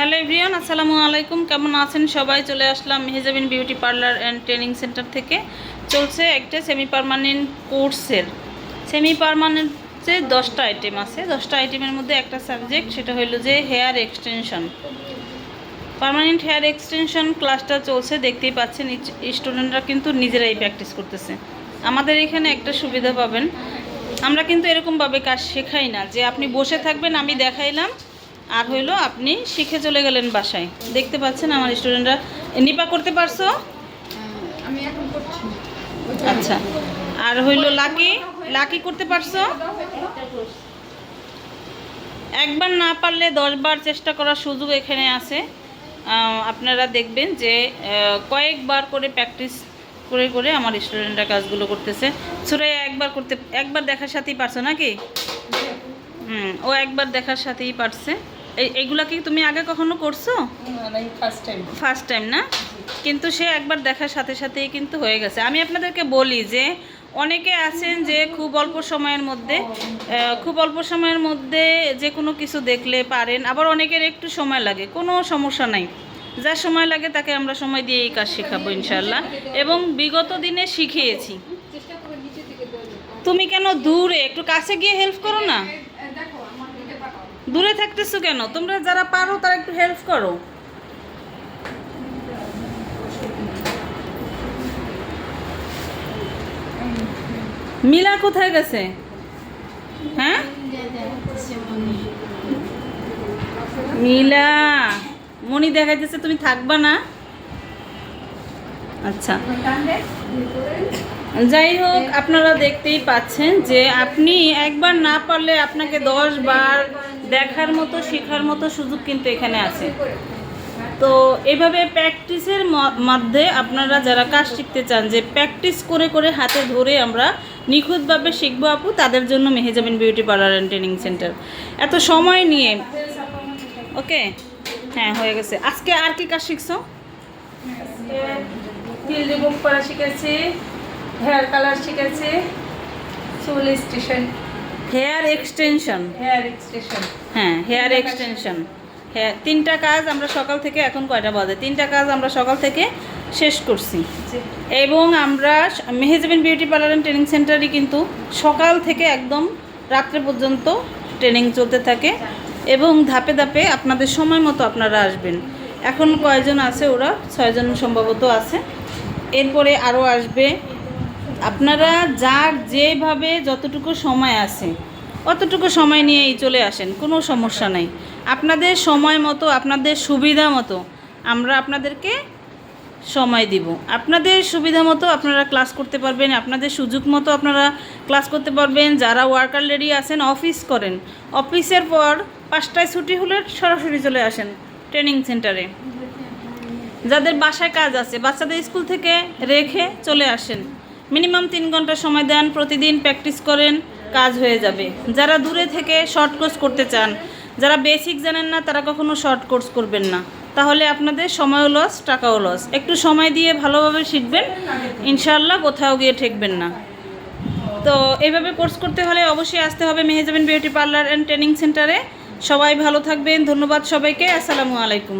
Hello everyone আসসালামু আলাইকুম। কেমন আছেন সবাই? চলে আসলাম Mehjabin beauty parlour and training centre থেকে। চলছে একটা সেমি পারমানেন্ট কোর্সের সেমি পারমানেন্ট দশটা আইটেম আছে। দশটা আইটেমের মধ্যে একটা সাবজেক্ট সেটা হলো যে hair extension permanent hair extension ক্লাসটা চলছে, দেখতেই পাচ্ছেন স্টুডেন্টরা কিন্তু নিজেরাই প্র্যাকটিস করতেছে। আমাদের এখানে একটা সুবিধা পাবেন। আমরা কিন্তু এরকমভাবে কাজ শেখাই না। যে আপনি বসে থাকবেন, আমি দেখাইলাম আর হইল আপনি শিখে চলে গেলেন বাসায়। দেখতে পাচ্ছেন আমার স্টুডেন্টরা। নিপা করতে পারছ? আমি এখন করছি। আচ্ছা। আর হইল লাকি? লাকি করতে পারছ? একবার না পারলে দশবার চেষ্টা করার সুযোগ এখানে আছে। আপনারা দেখবেন যে কয়েকবার করে প্র্যাকটিস করে করে আমার স্টুডেন্টরা কাজগুলো করতেছে। সুরাই একবার করতে একবার দেখার সাথেই পারছ নাকি? হুম ও একবার দেখার সাথেই পারছে। এই এইগুলা কি তুমি আগে কখনো করছ? ফার্স্ট টাইম ফার্স্ট টাইম না? কিন্তু সে একবার দেখার সাথে সাথেই কিন্তু হয়ে গেছে। আমি আপনাদেরকে বলি যে অনেকে আছেন যে খুব অল্প সময়ের মধ্যে খুব অল্প সময়ের মধ্যে যে কোনো কিছু দেখলে পারেন। আবার অনেকের একটু সময় লাগে কোনো সমস্যা নাই। যার সময় লাগে তাকে আমরা সময় দিয়ে এই কাজ শেখাবো ইনশাল্লাহ এবং বিগত দিনে শিখিয়েছি। তুমি কেন দূরে? একটু কাছে গিয়ে হেল্প করো না। দূরে থাকতেছো কেন? তোমরা যারা পারো, তারা একটু হেল্প করো। মিলা কোথায় গেছে? হ্যাঁ? মিলা মনি দেখাইতেছে, তুমি থাকবা না? আচ্ছা। যাই হোক, আপনারা দেখতেই পাচ্ছেন যে আপনি একবার না পারলে আপনাকে দশ বার দেখার মতো, শেখার মতো সুযোগ কিন্তু এখানে আছে। তো এভাবে প্র্যাকটিসের মধ্যে আপনারা যারা কাজ শিখতে চান, যে প্র্যাকটিস করে করে হাতে ধরে আমরা নিখুঁতভাবে শিখব আপু, তাদের জন্য Mehjabin beauty parlour and training centre. এত সময় নিয়ে। ওকে? হ্যাঁ হয়ে গেছে। আজকে আর কি কাজ শিখছো? করা শিখেছি, হেয়ার কালার শিখেছি, চুল station. Hair extension hair extension হ্যাঁ হেয়ার এক্সটেনশন হ্যাঁ তিনটা কাজ আমরা সকাল থেকে এখন কয়টা বাজে? তিনটা কাজ আমরা সকাল থেকে শেষ করছি। এবং আমরা Mehjabin beauty parlour and training সেন্টারই কিন্তু সকাল থেকে একদম রাত্রে পর্যন্ত ট্রেনিং চলতে থাকে এবং ধাপে ধাপে আপনাদের সময় মতো আপনারা আসবেন। এখন কয়জন আছে ওরা? ছয়জন সম্ভবত আছে। এরপরে আরও আসবে আপনারা যার যেভাবে যতটুকু সময় আছে, অতটুকু সময় নিয়েই চলে আসেন, কোনো সমস্যা নাই। আপনাদের সময় মতো, আপনাদের সুবিধা মতো আমরা আপনাদেরকে সময় দিব। আপনাদের সুবিধা মতো আপনারা ক্লাস করতে পারবেন, আপনাদের সুযোগ মতো আপনারা ক্লাস করতে পারবেন। যারা ওয়ার্কার লেডি আছেন, অফিস করেন, অফিসের পর পাঁচটায় ছুটি হলে সরাসরি চলে আসেন ট্রেনিং সেন্টারে। যাদের বাসায় কাজ আছে, বাচ্চাদের স্কুল থেকে রেখে চলে আসেন। মিনিমাম তিন ঘণ্টা সময় দেন, প্রতিদিন প্র্যাকটিস করেন, কাজ হয়ে যাবে। যারা দূরে থেকে শর্ট কোর্স করতে চান, যারা বেসিক জানেন না, তারা কখনো শর্ট কোর্স করবেন না। তাহলে আপনাদের সময়ও লস টাকাও লস একটু সময় দিয়ে ভালোভাবে শিখবেন ইনশাল্লাহ কোথাও গিয়ে ঠেকবেন না। তো এইভাবে কোর্স করতে হলে অবশ্যই আসতে হবে Mehjabin beauty parlour and training সেন্টারে সবাই ভালো থাকবেন, ধন্যবাদ সবাইকে, আসসালামু আলাইকুম।